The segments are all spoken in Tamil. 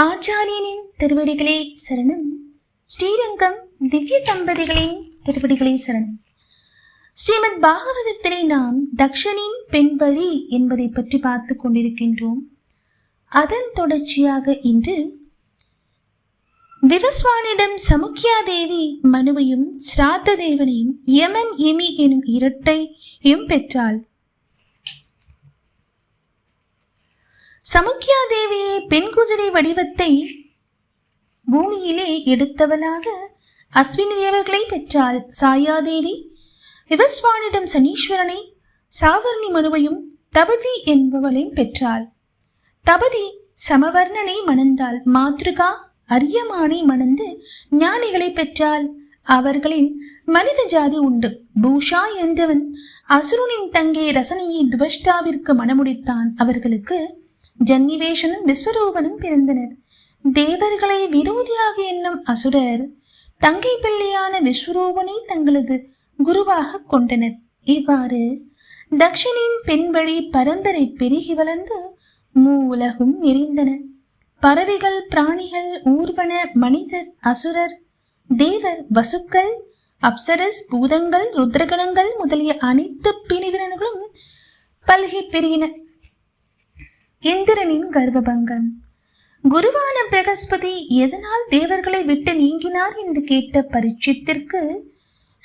ஆச்சாரியனின் திருவடிகளே சரணம். ஸ்ரீரங்கம் திவ்ய தம்பதிகளின் திருவடிகளே சரணம். ஸ்ரீமத் பாகவதத்திலே நாம் தக்ஷனின் பெண்வழி என்பதை பற்றி பார்த்து கொண்டிருக்கின்றோம். அதன் தொடர்ச்சியாக இன்று விவஸ்வானிடம் சமுக்கியா தேவி மனுவையும் ஸ்ராத்த தேவனையும் யமன் எமி எனும் இரட்டையும் பெற்றாள். சமுக்கியா தேவியே பெண் குதிரை வடிவத்தை பூமியிலே எடுத்தவளாக அஸ்வினி தேவர்களை பெற்றாள் சாயாதேவி. விவஸ்வானிடம் சனீஸ்வரனை சாவர்ணி மனுவையும் தபதி என்பவளையும் பெற்றாள். தபதி சமவர்ணனை மணந்தாள். மாத்ருகா அரியமானை மணந்து ஞானிகளை பெற்றாள். அவர்களின் மனித ஜாதி உண்டு. பூஷா என்றவன் அசுரனின் தங்கை ரசனையை துவஷ்டாவிற்கு மணமுடித்தான். அவர்களுக்கு ஜன்னிவேஷனும் விஸ்வரூபனும் பிறந்தனர். தேவர்களை விரோதியாக எண்ணும் அசுரர் தங்கை பிள்ளையான விஸ்வரூபனை தங்களது குருவாக கொண்டனர். இவ்வாறு தக்ஷனின் பெண்வழி பரம்பரை பெருகி வளர்ந்து மூலகும் நிறைந்தன. பறவைகள் பிராணிகள் ஊர்வன மனிதர் அசுரர் தேவர் வசுக்கள் அப்சரஸ் பூதங்கள் ருத்ரகணங்கள் முதலிய அனைத்து பிரிவினர்களும் பல்கி பெருகின. இந்திரனின் கர்வபங்கம். குருவான பிரகஸ்பதி எதனால் தேவர்களை விட்டு நீங்கினார் என்று கேட்ட பரீட்சித்திற்கு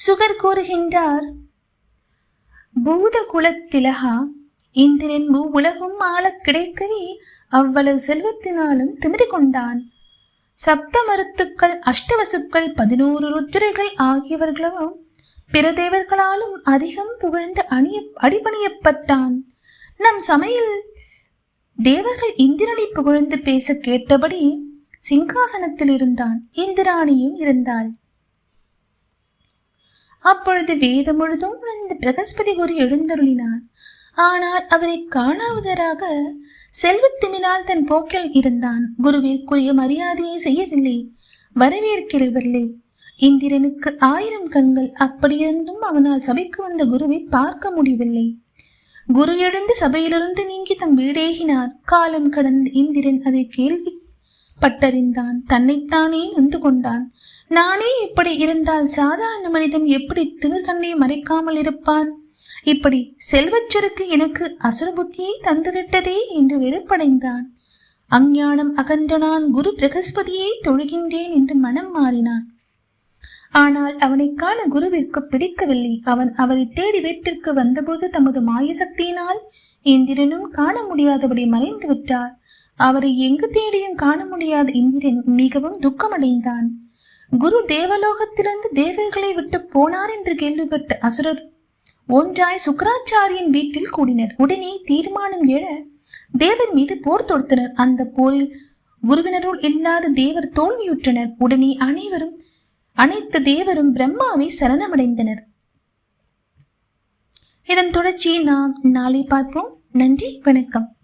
சுகர் கூறுகின்றார். பூத குலத்திலகா இந்திரன் பூ உலகும் ஆளக் கிடைக்கவே அவ்வளவு செல்வத்தினாலும் திமிரி கொண்டான். சப்த மருத்துக்கள் அஷ்டவசுக்கள் பதினோரு ருத்திரைகள் ஆகியவர்களும் பிற தேவர்களாலும் அதிகம் புகழ்ந்து அணிய அடிபணியப்பட்டான். நம் சமையல் தேவர்கள் இந்திரனை புகழ்ந்து பேச கேட்டபடி சிங்காசனத்தில் இருந்தான். இந்திராணியும் இருந்தாள். அப்பொழுது வேதம் முழுதும் உணர்ந்த பிரகஸ்பதி குரு எழுந்தருளினார். ஆனால் அவரை காணாவதராக செல்வத்திமினால் தன் போக்கில் இருந்தான். குருவிற்குரிய மரியாதையை செய்யவில்லை. வரவேற்கிறவில்லை இந்திரனுக்கு ஆயிரம் கண்கள் அப்படியிருந்தும் அவனால் சபைக்கு வந்த குருவை பார்க்க முடியவில்லை. குரு எழுந்து சபையிலிருந்து நீங்கி தம் வீடேகினார். காலம் கடந்து இந்திரன் அதை கேள்வி பட்டறிந்தான். தன்னைத்தானே நொந்து கொண்டான். நானே இப்படி இருந்தால் சாதாரண மனிதன் எப்படி திமிர்கண்ணை மறைக்காமல் இருப்பான்? இப்படி செல்வச்சருக்கு எனக்கு அசுர புத்தியை தந்துவிட்டதே என்று வெறுப்படைந்தான். அஞ்ஞானம் அகன்ற நான் குரு பிரகஸ்பதியை தொழுகின்றேன் என்று மனம் மாறினான். ஆனால் அவனை காண குருவிற்கு பிடிக்கவில்லை. அவன் அவரை தேடி வீட்டிற்கு வந்தபோது தமது மாயசக்தியினால் இந்திரனும் காண முடியாதபடி மறைந்து விட்டார். அவரை எங்கு தேடியும் காண முடியாத இந்திரன் மிகவும் துக்கமடைந்தான். குரு தேவலோகத்திலிருந்து தேவர்களை விட்டு போனார் என்று கேள்விப்பட்ட அசுரர் ஒன்றாய் சுக்கராச்சாரியின் வீட்டில் கூடினர். உடனே தீர்மானம் எழ தேவர் மீது போர் தொடுத்தனர். அந்த போரில் குருவினருள் இல்லாத தேவர் தோல்வியுற்றனர். உடனே அனைவரும் அனைத்து தேவரும் பிரம்மாவை சரணமடைந்தனர். இதன் தொடர்ச்சியை நாம் நாளை பார்ப்போம். நன்றி வணக்கம்.